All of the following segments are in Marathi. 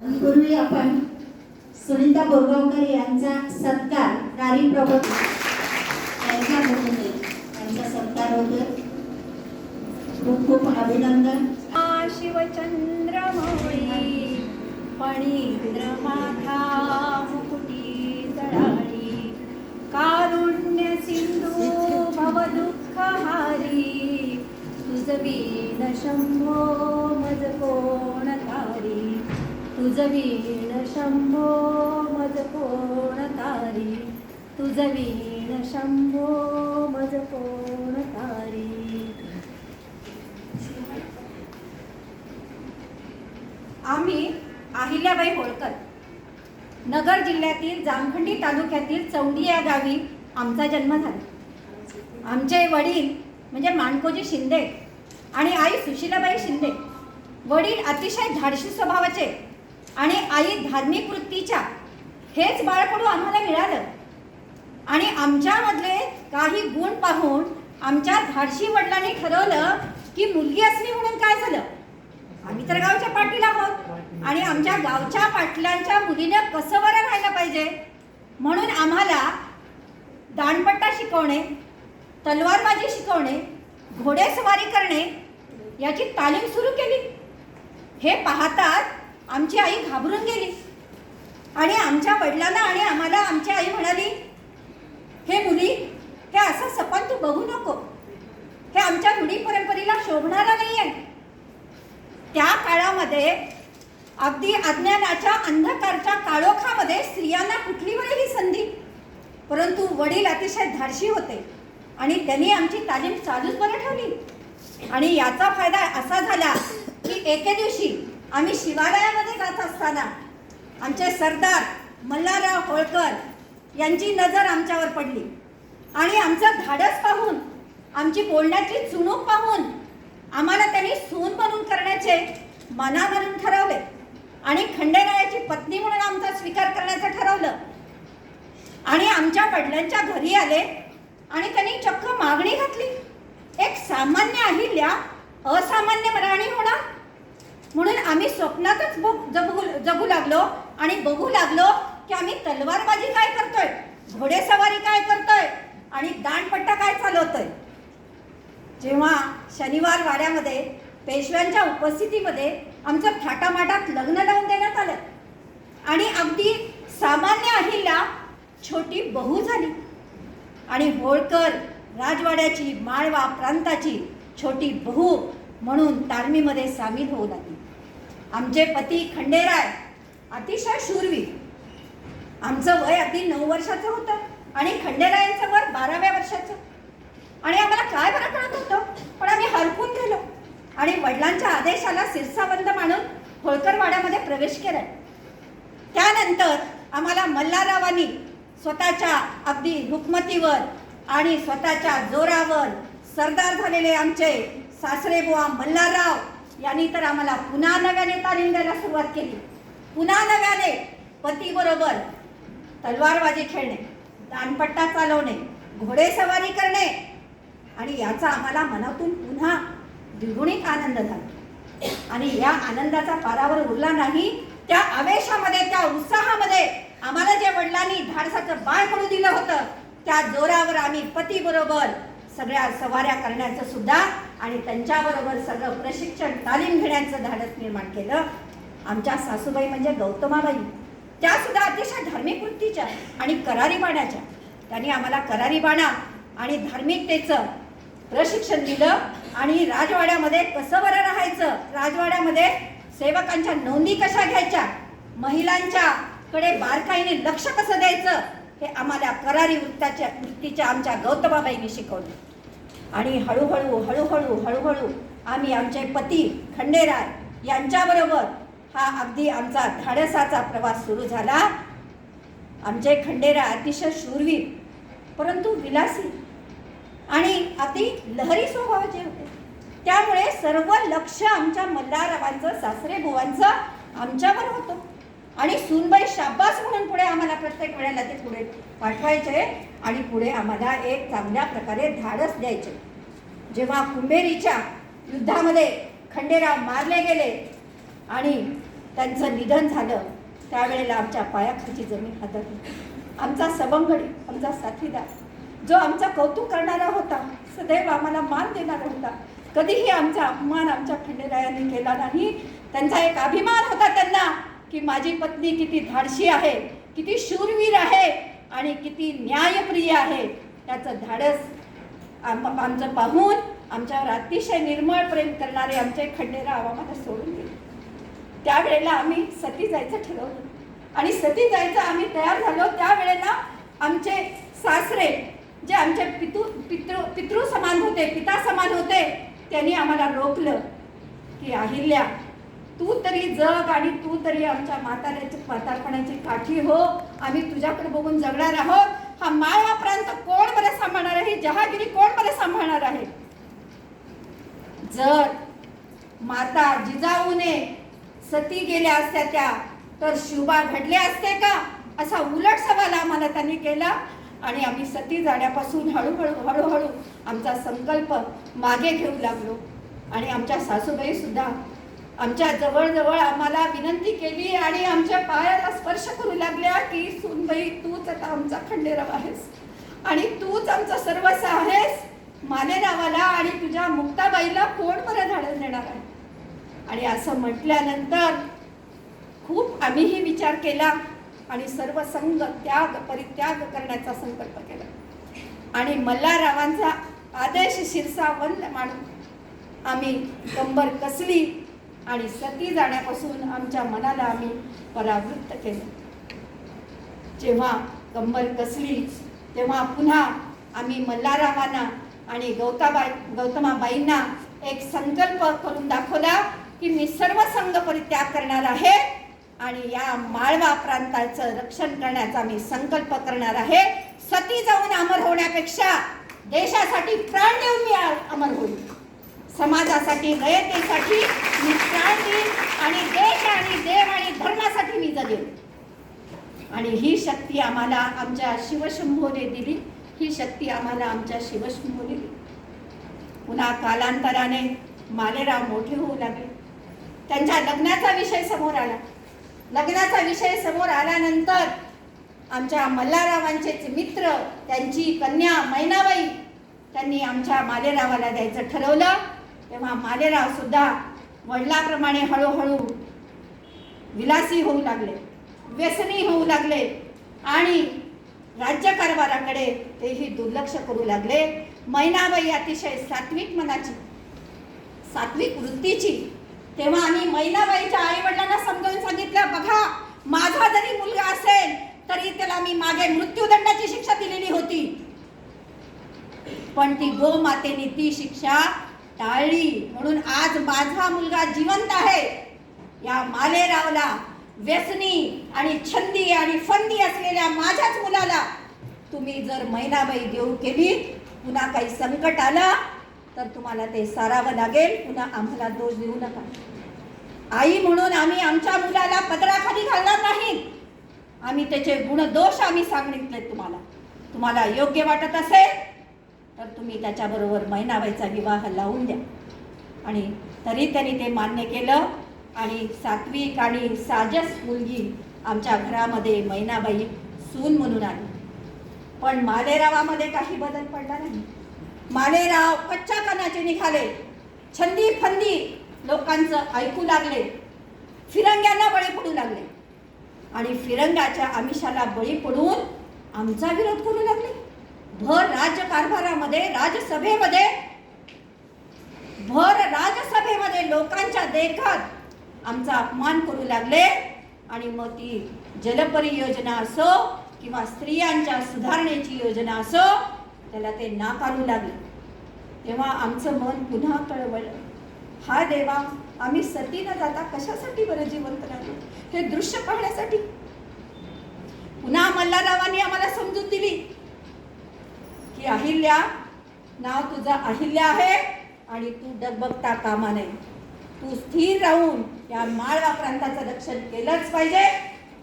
पूर्वी आपण सुनीता बोरगावकर यांचा सत्कार नारी प्रबोध यांच्या वतीने यांचा सत्कार होतो खूप खूप अभिनंदन. शिवचंद्रमौळी फणींद्र माथा मुकुटी जडाळी कारुण्य सिंधू भवदुःखहारी तुझवीण शंभो मज कोण तारी तुझवीण शंभो मज कोण तारी? तुझवीण शंभो मज कोण तारी? आम्ही अहिल्याबाई होळकर. नगर जिल्ह्यातील जामखंडी तालुक्यातील चौंडी या गावी आमचा जन्म झाला. आमचे वडील म्हणजे माणकोजी शिंदे आणि आई सुशीलाबाई शिंदे वडील अतिशय धाडशी स्वभावाचे आणि आई धार्मिक वृत्तीच्या हेच बाळकडू आम्हाला मिळालं. आणि आमच्यामधले काही गुण पाहून आमच्या धाडशी वडिलांनी ठरवलं की मुलगी असली म्हणून काय झालं? आम्ही तर गावच्या पाटील आहोत. आणि आमच्या गावच्या पाटलांच्या मुलीनं कसं बरं राहायला पाहिजे? म्हणून आम्हाला दांडपट्टा शिकवणे तलवारबाजी शिकवणे घोडेस्वारी करणे याची तालीम सुरू केली. हे पाहताच आमची आई घाबरून गेली. आणि आमच्या वडिलांना आणि आम्हाला आमची आई म्हणाली हे मुली हे असं सपन तू बघू नको. हे आमच्या रूढी परंपरेला शोभणारा नाही आहे त्या काळामध्ये अगदी अज्ञानाच्या अंधकारच्या काळोखामध्ये स्त्रियांना कुठली बरं ही संधी परंतु वडील अतिशय धाडशी होते आणि त्यांनी आमची तालीम चालूच बरं ठेवली. आणि याचा फायदा असा झाला की एके दिवशी आम्ही शिवालयामध्ये जात असताना आमचे सरदार मल्हारराव होळकर यांची नजर आमच्यावर पडली. आणि आमचं धाडस पाहून आमची बोलण्याची चुणूक पाहून आम्हाला त्यांनी सून बनून करण्याचे मनावरून ठरवले. आणि खंडेरायाची पत्नी म्हणून आमचा स्वीकार करण्याचं ठरवलं. आणि आमच्या वडिलांच्या घरी आले आणि त्यांनी चक्क मागणी घातली. एक सामान्य अहिल्या असामान्य मराणी होणार? म्हणून आम्ही स्वप्नातच बघ- जगू जगू लागलो आणि बघू लागलो की आम्ही तलवारबाजी काय करतोय घोडेसवारी काय करतोय आणि दांडपट्टा काय चालवतोय. जेव्हा शनिवार वाड्यामध्ये पेशव्यांच्या उपस्थितीमध्ये आमचं थाटामाटात लग्न लावून देण्यात आलं. आणि अगदी सामान्य अहिल्या छोटी बहू झाली. आणि होळकर राजवाड्याची माळवा प्रांताची छोटी बहू म्हणून तालमीमध्ये सामील होऊ लागली. आमचे पती खंडेराय अतिशय शूरवीर. आमचं वय अगदी नऊ वर्षाचं होतं आणि खंडेरायांचं वय बाराव्या वर्षाचं. आणि आम्हाला काय बरं कळत होतं? पण आम्ही हरकून गेलो. आणि वडिलांच्या आदेशाला सिरसाबंद मानून होळकरवाड्यामध्ये प्रवेश केला. त्यानंतर आम्हाला मल्हाररावांनी स्वतःच्या अगदी हुकमतीवर आणि स्वतःच्या जोरावर सरदार झालेले आमचे सासरे बुवा मल्हारराव यांनी तर आम्हाला पुन्हा नव्याने तालीम द्यायला सुरुवात केली. पुन्हा नव्याने पतीबरोबर तलवारबाजी खेळणे दानपट्टा चालवणे घोडेसवारी करणे आणि याचा आम्हाला मनातून पुन्हा द्विगुणित आनंद झाला. आणि या आनंदाचा पारावर उरला नाही त्या आवेशामध्ये त्या उत्साहामध्ये आम्हाला जे वडिलांनी धाडसाचं बाळ पडू दिलं होतं त्या जोरावर आम्ही पतीबरोबर सगळ्या सवाऱ्या करण्याचं सुद्धा आणि त्यांच्याबरोबर सगळं प्रशिक्षण तालीम घेण्याचं धाडस निर्माण केलं. आमच्या सासूबाई म्हणजे गौतमाबाई. त्या सुद्धा अतिशय धार्मिक वृत्तीच्या आणि करारी बाणाच्या. त्यांनी आम्हाला करारी बाणा आणि धार्मिकतेचं प्रशिक्षण दिलं आणि राजवाड्यामध्ये कसं बरं राहायचं? राजवाड्यामध्ये सेवकांच्या नोंदी कशा घ्यायच्या? महिलांच्या कडे बारकाईने लक्ष कसं द्यायचं? हे आम्हाला करारी वृत्ताच्या वृत्तीच्या आमच्या गौतमाबाईंनी शिकवलं. आणि हळूहळू हळूहळू हळूहळू आम्ही आमचे पती खंडेराय यांच्याबरोबर हा अगदी आमचा धाडसाचा प्रवास सुरू झाला. आमचे खंडेराय अतिशय शूरवीर परंतु विलासी आणि अति लहरी स्वभावाचे होते. त्यामुळे सर्व लक्ष आमच्या मल्हाररावांचं सासरे बुवांचं आमच्यावर होतं. आणि सुनबाई शाब्बास म्हणून पुढे आम्हाला प्रत्येक वेळेला ते पुढे पाठवायचे. आणि पुढे आम्हाला एक चांगल्या प्रकारे धाडस द्यायचे. जेव्हा कुंभेरीच्या युद्धामध्ये खंडेराव मारले गेले आणि त्यांचं निधन झालं त्यावेळेला आमच्या पायाखाची जमीन हादरली. आमचा सबंगडी आमचा साथीदार जो आमचा कौतुक करणारा होता सदैव आम्हाला मान देणारा होता. कधीही आमचा अपमान आमच्या खंडेरायाने केला नाही. त्यांचा एक अभिमान होता त्यांना की माझी पत्नी किती धाडशी आहे किती शूरवीर आहे आणि किती न्यायप्रिय आहे त्याचं धाडस आम आमचं पाहून आमच्यावर अतिशय निर्मळ प्रेम करणारे आमचे खंडेराव आम्हाला सोडून गेले. त्यावेळेला आम्ही सती जायचं ठरवलं. आणि सती जायचं आम्ही तयार झालो. त्यावेळेला आमचे सासरे जे आमचे पितू पितृ पितृ समान होते पिता समान होते त्यांनी आम्हाला रोखलं की अहिल्या तू तरी जग आणि तू तरी आमच्या म्हाताऱ्याची म्हातारपणाची काठी हो. आम्ही तुझ्याकडे बघून जगणार आहोत. हा माळवा प्रांत कोण बरं सांभाळणार आहे? जहागिरी कोण बरं सांभाळणार आहे? जर माता जिजाऊने सती गेल्या असत्या त्या तर शिवबा घडले असते का? असा उलट सवाल आम्हाला त्यांनी केला. आणि आम्ही सती जाण्यापासून हळूहळू हळूहळू आमचा संकल्प मागे घेऊ लागलो. आणि आमच्या सासूबाई सुद्धा आमच्या जवळजवळ आम्हाला विनंती केली आणि आमच्या पायाला स्पर्श करू लागल्या की सुनबाई तूच आता आमचा खंडेराव आहेस. आणि तूच आमचं सर्वस्व आहेस मालेरावाला आणि तुझ्या मुक्ताबाईला कोण बरं धाडून देणार आहे? आणि असं म्हटल्यानंतर खूप आम्हीही विचार केला आणि सर्व संघ त्याग परित्याग करण्याचा संकल्प केला. आणि मल्हाररावांचा आदेश शिरसा वंद मानून आम्ही कंबर कसली आणि सती जाण्यापासून आमच्या मनाला आम्ही परावृत्त केलं. जेव्हा कंबर कसली तेव्हा पुन्हा आम्ही मल्हाररावांना आणि गौताबाई गौतमाबाईंना एक संकल्प करून दाखवला की मी सर्व संघ परित्याग करणार आहे आणि या माळवा प्रांताचं रक्षण करण्याचा मी संकल्प करणार आहे. सती जाऊन अमर होण्यापेक्षा देशासाठी प्राण देऊन मी अमर होईल. समाजासाठी रयतेसाठी मी प्राण देईन आणि देश आणि देव आणि धर्मासाठी मी जगेन. आणि ही शक्ती आम्हाला आमच्या शिवशंभोने दिली. ही शक्ती आम्हाला आमच्या शिवशंभोने दिली. पुन्हा कालांतराने मालेराव मोठे होऊ लागले. त्यांच्या लग्नाचा विषय समोर आला. लग्नाचा विषय समोर आल्यानंतर आमच्या मल्हाररावांचेच मित्र त्यांची कन्या मैनाबाई त्यांनी आमच्या मालेरावाला द्यायचं ठरवलं. तेव्हा मालेराव सुद्धा वडिलाप्रमाणे हळूहळू विलासी होऊ लागले व्यसनी होऊ लागले आणि राज्यकारभाराकडे तेही दुर्लक्ष करू लागले. मैनाबाई अतिशय सात्विक मनाची सात्विक वृत्तीची. तेव्हा आम्ही मैनाबाईच्या आई वडिलांना समजावून सांगितलं बघा माझा जरी मुलगा असेल तरी त्याला मी मागे मृत्यूदंडाची शिक्षा दिलेली होती. पण ती गोमातेने ती शिक्षा टाळली म्हणून आज माझा मुलगा जिवंत आहे. या मालेरावला व्यसनी आणि छंदी आणि फंदी असलेल्या माझ्याच मुलाला तुम्ही जर मैनाबाई देऊ केली पुन्हा काही संकट आलं तर तुम्हाला ते सारावं लागेल. पुन्हा आम्हाला दोष देऊ नका. आई म्हणून आम्ही आमच्या मुलाला पदराखाली घालणार नाही. आम्ही त्याचे गुणदोष आम्ही सांगितले तुम्हाला. तुम्हाला योग्य वाटत असेल तर तुम्ही त्याच्याबरोबर मैनाबाईचा विवाह लावून द्या. आणि तरी त्यांनी ते मान्य केलं आणि सात्विक आणि साजस मुलगी आमच्या घरामध्ये मैनाबाई सून म्हणून आली. पण मालेरावामध्ये काही बदल पडला नाही. मालेराव कच्च्या कानाचे निघाले. छंदी फंदी लोकांचं ऐकू लागले. फिरंग्यांना बळी पडू लागले. आणि फिरंगाच्या आमिषाला बळी पडून आमचा विरोध करू लागले. भर राज्यकारभारामध्ये राजसभेमध्ये भर राजसभेमध्ये लोकांच्या देखत आमचा अपमान करू लागले आणि मग ती जलपरी योजना असो किंवा स्त्रियांच्या सुधारणेची योजना असो त्याला ते नाकारू लागले. तेव्हा आमचं मन पुन्हा कळवळलं हा देवा आम्ही सती न जाता कशासाठी बरं जिवंत राहिलो हे दृश्य पाहण्यासाठी. पुन्हा मल्हाररावांनी आम्हाला समजून दिली. की अहिल्या नाव तुझं अहिल्या आहे आणि तू डगबगता कामा नये तू स्थिर राहून या माळवा प्रांताचं रक्षण केलंच पाहिजे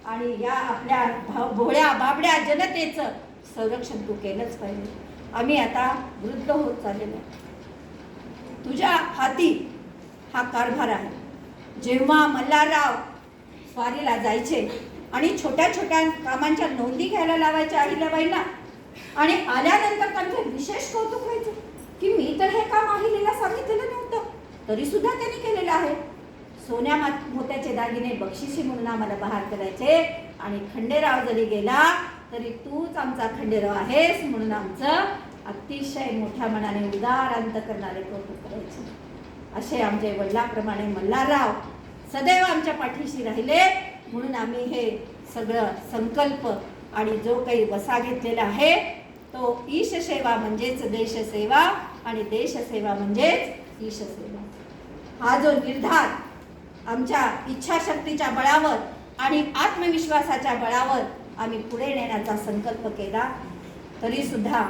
आणि या आपल्या भा- भोळ्या बाबड्या जनतेचं संरक्षण तू केलंच पाहिजे. आम्ही आता वृद्ध होत चाललेलो आहे. तुझ्या हाती हा कारभार आहे. जेव्हा मल्हारराव स्वारीला जायचे आणि छोट्या छोट्या कामांच्या नोंदी घ्यायला लावायच्या अहिल्याबाईंना आणि आल्यानंतर त्यांचं विशेष कौतुक व्हायचं. की मी तर हे काम अहिलेला सांगितलेलं नव्हतं. तरी सुद्धा त्यांनी केलेलं आहे. सोन्या मात- मोत्याचे दागिने बक्षिशी म्हणून आम्हाला बहार करायचे. आणि खंडेराव जरी गेला तरी तूच आमचा खंडेराव आहेस म्हणून आमचं अतिशय मोठ्या मनाने उदारांत करणारे कौतुक करायचे. असे आमचे वडिलाप्रमाणे मल्हारराव सदैव आमच्या पाठीशी राहिले. म्हणून आम्ही हे सगळं संकल्प आणि जो काही वसा घेतलेला आहे तो ईश सेवा म्हणजेच देशसेवा आणि देशसेवा म्हणजेच ईशसेवा. हा जो निर्धार आमच्या इच्छाशक्तीच्या बळावर आणि आत्मविश्वासाच्या बळावर आम्ही पुढे नेण्याचा संकल्प केला तरी सुद्धा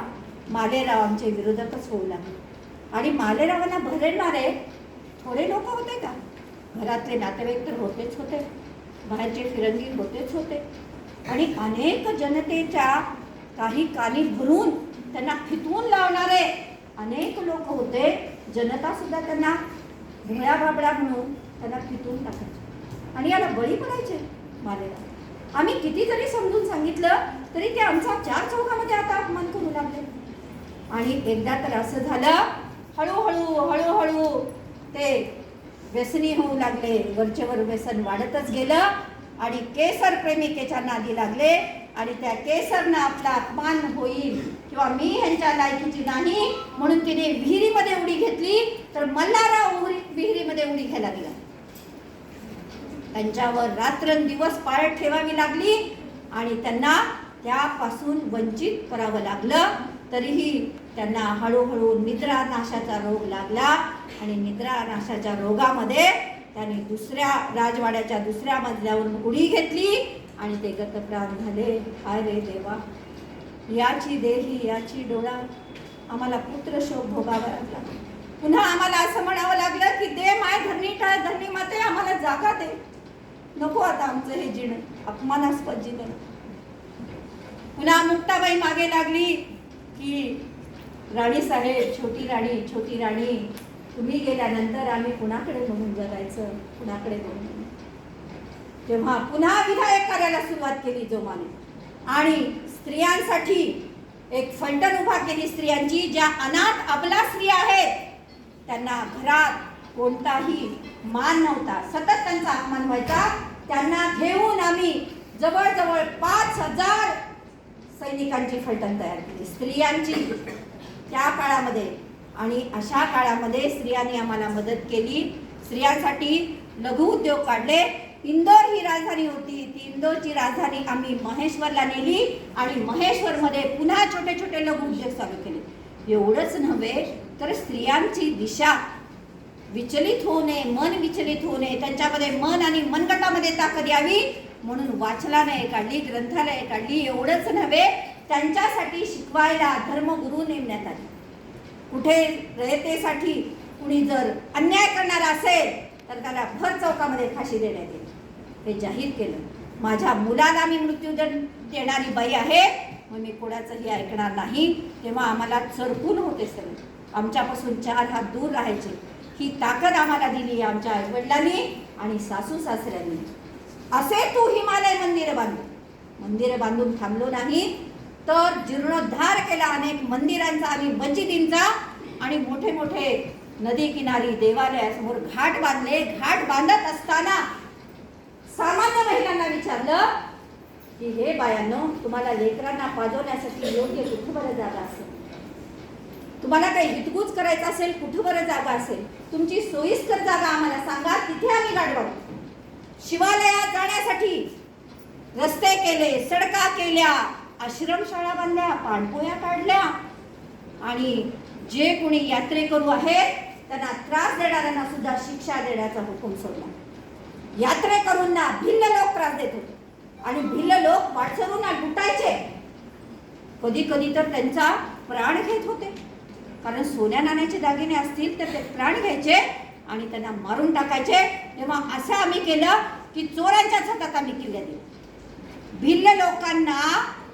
मालेराव आमचे विरोधकच होऊ लागले. आणि मालेरावांना भरडणारे थोडे लोक होते का? घरातले नातेवाईक तर होतेच होते. बाहेरचे फिरंगी होतेच होते. आणि अनेक जनतेच्या काही काली भरून त्यांना फितवून लावणारे अनेक लोक होते. जनता सुद्धा त्यांना भोळ्या बाबडा म्हणून त्यांना फितवून टाकायचे. आणि याला बळी पडायचे मालेला आम्ही किती जरी समजून सांगितलं तरी ते आमचा चार चौकामध्ये आता अपमान करू लागले. आणि एकदा तर असं झालं हळूहळू हळूहळू ते व्यसनी होऊ लागले. वरचेवर व्यसन वाढतच गेलं. आणि केसर प्रेमिकेच्या नादी लागले आणि त्या केसरनं आपला अपमान होईल किंवा मी ह्यांच्या लायकीची नाही म्हणून तिने विहिरीमध्ये उडी घेतली तर मल्हारराव उडी विहिरीमध्ये उडी घ्यायला गेला त्यांच्यावर रात्रंदिवस पाळत ठेवावी लागली आणि त्यांना त्यापासून वंचित करावं लागलं. तरीही त्यांना हळूहळू निद्रानाशाचा रोग लागला आणि निद्रानाशाच्या रोगामध्ये त्याने दुसऱ्या राजवाड्याच्या दुसऱ्या मजल्यावरून उडी घेतली आणि ते गतप्राण झाले. हाय रे देवा. याची देही याची डोळा आम्हाला पुत्र शोक भोगावा लागला. पुन्हा आम्हाला असं म्हणावं लागलं की दे माय धरणी टाळ धरणी माते आम्हाला जागा दे. नको आता आमचं हे जिणं अपमानास्पद जिणं पुन्हा मुक्ताबाई मागे लागली की राणी साहेब छोटी राणी छोटी राणी तुम्ही गेल्यानंतर आम्ही कुणाकडे म्हणून जगायचं? कुणाकडे म्हणून तेव्हा पुन्हा विधायक कार्याला सुरुवात केली जोमाने. आणि स्त्रियांसाठी एक फलटण उभा केली स्त्रियांची ज्या अनाथ अबला स्त्रिया आहेत त्यांना घरात कोणताही मान नव्हता. सतत त्यांचा अपमान व्हायचा. त्यांना घेऊन आम्ही जवळजवळ पाच हजार सैनिकांची फलटण तयार केली. स्त्रियांची त्या काळामध्ये आणि अशा काळामध्ये स्त्रियांनी आम्हाला मदत केली. स्त्रियांसाठी लघु उद्योग काढले. इंदोर ही राजधानी होती. ती इंदोरची राजधानी आम्ही महेश्वरला नेली आणि महेश्वरमध्ये पुन्हा छोटे छोटे लघु उद्योग चालू केले. एवढंच नव्हे तर स्त्रियांची दिशा विचलित होऊ नये मन विचलित होऊ नये त्यांच्यामध्ये मन आणि मनगटामध्ये ताकद यावी म्हणून वाचनालये काढली ग्रंथालये काढली. एवढंच नव्हे त्यांच्यासाठी शिकवायला धर्मगुरू नेमण्यात आले. कुठे रयतेसाठी कुणी जर अन्याय करणार असेल तर त्याला भर चौकामध्ये फाशी देण्यात येईल. हे जाहीर केलं. माझ्या मुलाला मी मृत्यूदंड देणारी बाई आहे मग मी कोणाचंही ऐकणार नाही. तेव्हा आम्हाला चरकून होते सगळे. आमच्यापासून चार हात दूर राहायचे. ही ताकद आम्हाला दिली आमच्या आईवडिलांनी आणि सासू सासऱ्यांनी. असे तू हिमालय मंदिर बांधू. मंदिर बांधून थांबलो नाही तर जीर्णोद्धार केला अनेक मंदिरांचा आणि मस्जिदींचा आणि मोठे मोठे नदी किनारी देवालयासमोर घाट बांधले. घाट बांधत असताना सामान्य महिलांना विचारलं की हे बायांनो तुम्हाला लेकरांना पाजवण्यासाठी योग्य कुठं बरं जागा असेल? तुम्हाला काही हितगुज करायचं असेल कुठं बरं जागा असेल? तुमची सोयीस्कर जागा आम्हाला सांगा तिथे आम्ही गाडवा शिवालयात जाण्यासाठी रस्ते केले सडका केल्या. आश्रमशाळा बांधल्या पाणपोया काढल्या आणि जे कोणी यात्रेकरू आहेत त्यांना त्रास देणाऱ्यांना सुद्धा शिक्षा देण्याचा हुकूम सोडला. यात्रेकरूंना भिल्ल लोक त्रास देत होते. आणि भिल्ल लोक वाटसरूंना लुटायचे. कधी कधी तर त्यांचा प्राण घेत होते. कारण सोन्या नाण्याचे दागिने असतील तर ते प्राण घ्यायचे आणि त्यांना मारून टाकायचे. तेव्हा असं आम्ही केलं की चोरांच्याच हातात आम्ही किल्ल्या दिल्या भिल्ल लोकांना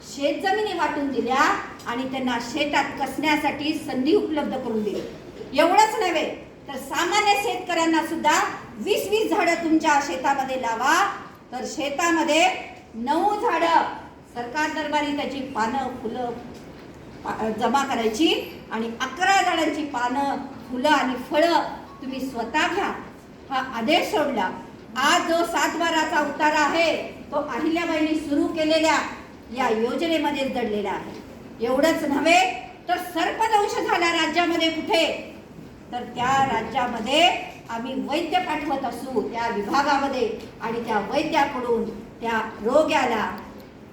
शेतजमिनी वाटून दिल्या आणि त्यांना शेतात कसण्यासाठी संधी उपलब्ध करून दिली. एवढंच नव्हे तर सामान्य शेतकऱ्यांना सुद्धा वीस वीस झाडं तुमच्या शेतामध्ये लावा. तर शेतामध्ये नऊ झाडं सरकार दरबारी त्याची पानं फुलं जमा करायची आणि अकरा झाडांची पानं फुलं आणि फळं तुम्ही स्वतः घ्या. हा आदेश सोडला. आज जो सात बाराचा उतारा आहे तो अहिल्याबाईंनी सुरू केलेल्या या योजनेमध्ये दडलेला आहे. एवढंच नव्हे तर सर्पदंश झाला राज्यामध्ये कुठे? तर त्या राज्यामध्ये आम्ही वैद्य पाठवत असू त्या विभागामध्ये आणि त्या वैद्याकडून त्या रोग्याला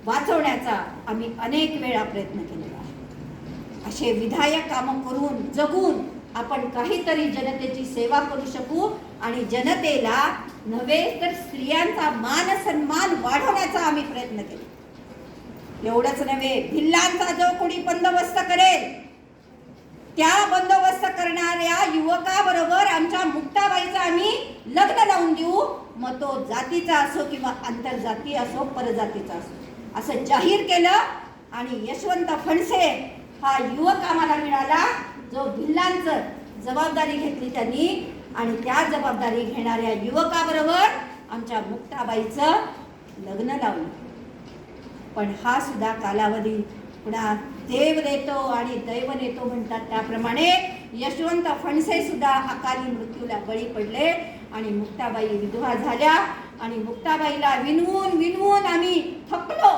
वाचवण्याचा आम्ही अनेक वेळा प्रयत्न केलेला आहे. असे विधायक कामं करून जगून आपण काहीतरी जनतेची सेवा करू शकू आणि जनतेला नव्हे तर स्त्रियांचा मान सन्मान वाढवण्याचा आम्ही प्रयत्न केला. एवढंच नव्हे भिल्लांचा जो कोणी बंदोबस्त करेल त्या बंदोबस्त करणाऱ्या युवकाबरोबर आमच्या मुक्ताबाईचं आम्ही लग्न लावून देऊ. मग तो जातीचा असो किंवा आंतरजाती असो परजातीचा असो. असं जाहीर केलं आणि यशवंत फणसे हा युवक आम्हाला मिळाला जो भिल्लांचं जबाबदारी घेतली त्यांनी आणि त्या जबाबदारी घेणाऱ्या युवकाबरोबर आमच्या मुक्ताबाईचं लग्न लावलं. पण हा सुद्धा कालावधी पुन्हा देव देतो आणि दैव नेतो म्हणतात त्याप्रमाणे यशवंत फणसे सुद्धा अकाली मृत्यूला बळी पडले आणि मुक्ताबाई विधवा झाल्या. आणि मुक्ताबाईला विनवून विनवून आम्ही थकलो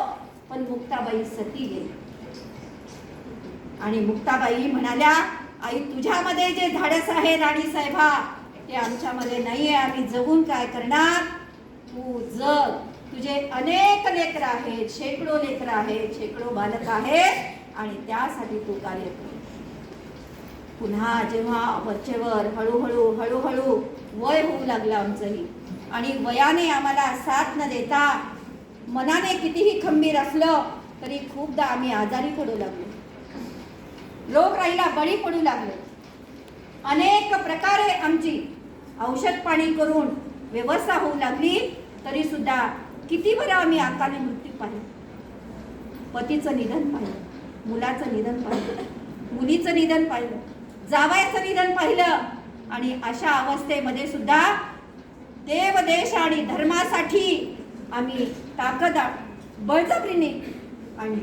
पण मुक्ताबाई सती गेली. आणि मुक्ताबाई म्हणाल्या आई तुझ्यामध्ये जे धाडस आहे राणी साहेबा ते आमच्यामध्ये नाहीये. आम्ही जगून काय करणार? तू जग. तुझे अनेक लेकर आहेत शेकडो लेकर आहेत शेकडो बालक आहेत आणि त्यासाठी तू कार्य कर. पुन्हा जेव्हा वरचेवर हळूहळू हळूहळू वय होऊ लागलं आमचंही आणि वयाने आम्हाला साथ न देता मनाने कितीही खंबीर असलं तरी खूपदा आम्ही आजारी पडू लागलो. रोगराईला बळी पडू लागलो. अनेक प्रकारे आमची औषध पाणी करून व्यवस्था होऊ लागली तरी सुद्धा किती बरं आम्ही अकाली मृत्यू पाहिलं? पतीचं निधन पाहिलं मुलाचं निधन पाहिलं मुलीचं निधन पाहिलं जावयाचं निधन पाहिलं. आणि अशा अवस्थेमध्ये सुद्धा देव देश आणि धर्मासाठी आम्ही ताकद बळजबरीने आणि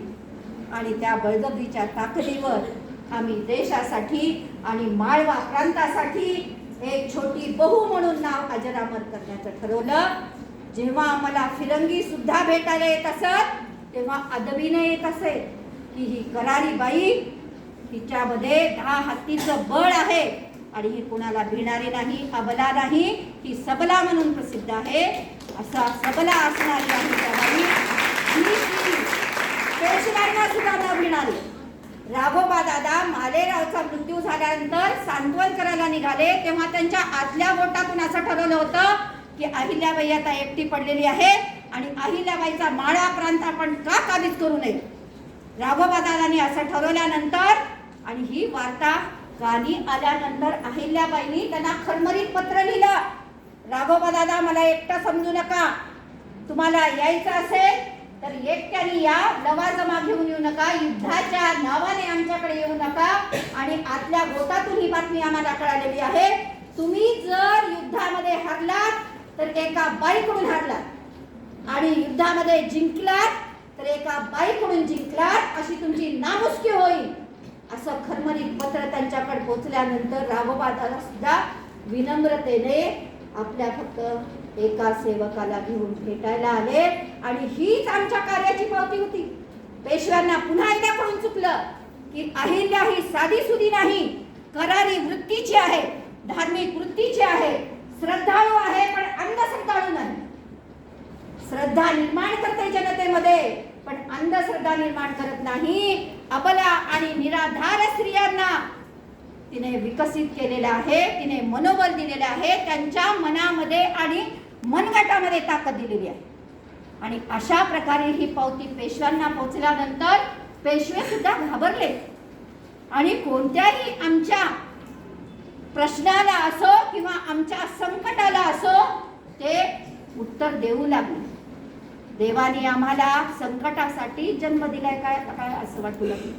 आणि त्या बळजबरीच्या ताकदीवर आम्ही देशासाठी आणि माळवा प्रांतासाठी एक छोटी बहू म्हणून नाव अजरामर करण्याचं ठरवलं. जेव्हा आम्हाला फिरंगी सुद्धा भेटायला येत असत तेव्हा अदबीने येत असे की ही करारी बाई हिच्यामध्ये दहा हत्तीचं बळ आहे आणि ही कुणाला भिणारी नाही अबला नाही ही सबला म्हणून प्रसिद्ध आहे. असा सबला असणारी आहे पेशव्यांना सुद्धा न भिणारी राघोबा दादा मालेरावचा मृत्यू झाल्यानंतर सांत्वन करायला निघाले तेव्हा त्यांच्या आतल्या बोटातून असं ठरवलं होतं की अहिल्याबाई आता एकटी पडलेली आहे आणि अहिल्याबाईचा माळा प्रांत आपण का काबीज करू नये? राघोबा दादांनी असं ठरवल्यानंतर आणि ही वार्ता गाणी आल्यानंतर अहिल्याबाईंनी त्यांना खरमरीत पत्र लिहिलं. राघोबा दादा मला एकटा समजू नका. तुम्हाला यायचं असेल तर एकट्याने या लवाजमा घेऊन येऊ नका युद्धाच्या नावाने आमच्याकडे येऊ नका आणि आतल्या गोटातून ही बातमी आम्हाला कळालेली आहे. तुम्ही जर युद्धामध्ये हरलात तर एका बाईकडून हरलात आणि युद्धामध्ये जिंकलात तर एका बाईकडून जिंकलात अशी तुमची नामुष्की होईल. असं खरमरीत पत्र त्यांच्याकडे पोचल्यानंतर राघोबादाला सुद्धा विनम्रतेने आपल्या फक्त एका सेवकाला घेऊन भेटायला आले. आणि हीच आमच्या कार्याची पावती होती. पेशव्यांना पुन्हा एकदा कळून चुकलं की अहिल्या ही साधी सुधी नाही. करारी वृत्तीची आहे धार्मिक वृत्तीची आहे श्रद्धाळू आहे. श्रद्धा निर्माण करते जनतेमध्ये पण अंधश्रद्धा निर्माण करत नाही. अबला आणि निराधार स्त्रियांना तिने विकसित केलेलं आहे तिने मनोबल दिलेलं आहे त्यांच्या मनामध्ये आणि मनगटामध्ये ताकद दिलेली आहे. आणि अशा प्रकारे ही पावती पेशव्यांना पोचल्यानंतर पेशवे सुद्धा घाबरले. आणि कोणत्याही आमच्या प्रश्नाला असो किंवा आमच्या संकटाला असो ते उत्तर देऊ लागले. देवाने आम्हाला संकटासाठी जन्म दिलाय काय काय असं वाटू लागलं.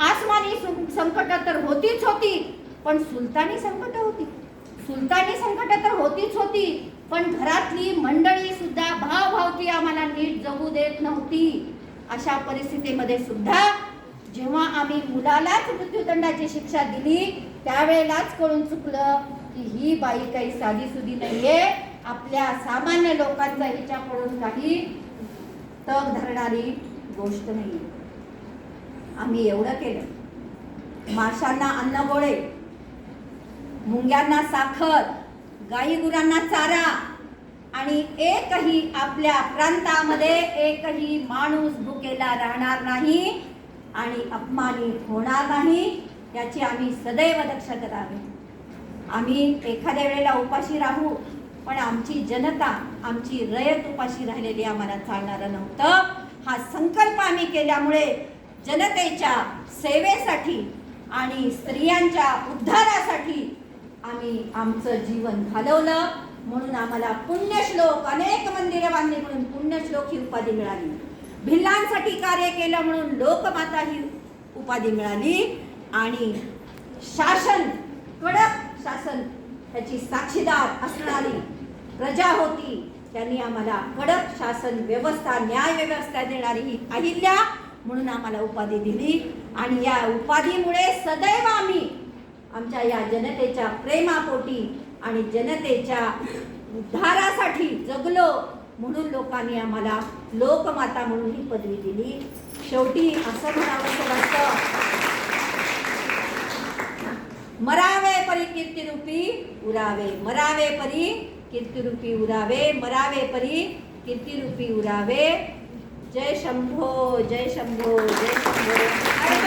आसमानी संकट तर होतीच होती पण सुलतानी संकट होती. सुलतानी संकट तर होतीच होती पण घरातली मंडळी सुद्धा भावभावती आम्हाला नीट जगू देत नव्हती. अशा परिस्थितीमध्ये सुद्धा जेव्हा आम्ही मुलालाच मृत्यूदंडाची शिक्षा दिली त्यावेळेलाच कळून चुकलं की ही बाई काही साधी सुधी नाहीये. आपल्या सामान्य लोकांचा हिच्याकडून काही तग धरणारी गोष्ट नाही आम्ही एवढं केलं. माशांना अन्न गोळे मुंग्यांना साखर गाई गुरांना चारा आणि एकही आपल्या प्रांतामध्ये एकही माणूस भुकेला राहणार नाही आणि अपमानित होणार नाही याची आम्ही सदैव दक्षता करावी. आम्ही एखाद्या वेळेला उपाशी राहू पण आमची जनता आमची रयत उपाशी राहिलेली आम्हाला चालणारं नव्हतं. हा संकल्प आम्ही केल्यामुळे जनतेच्या सेवेसाठी आणि स्त्रियांच्या उद्धारासाठी आम्ही आमचं जीवन घालवलं. म्हणून आम्हाला पुण्यश्लोक अनेक मंदिरे बांधली म्हणून पुण्यश्लोक ही उपाधी मिळाली. भिल्लांसाठी कार्य केलं म्हणून लोकमाता ही उपाधी मिळाली. आणि शासन कडक शासन त्याची साक्षीदार असणारी प्रजा होती. त्यांनी आम्हाला कडक शासन व्यवस्था न्याय व्यवस्था देणारी ही अहिल्या म्हणून आम्हाला उपाधी दिली. आणि या उपाधीमुळे सदैव आम्ही आमच्या या जनतेच्या प्रेमापोटी आणि जनतेच्या उद्धारासाठी जगलो म्हणून लोकांनी आम्हाला लोकमाता म्हणून ही पदवी दिली. शेवटी असं म्हणावं वाटतं. मरावे परी कीर्तिरूपी उरावे मरावे परी कीर्तिरूपी उरावे मरावे परी कीर्तिरूपी उरावे जय शंभो जय शंभो जय शंभो हर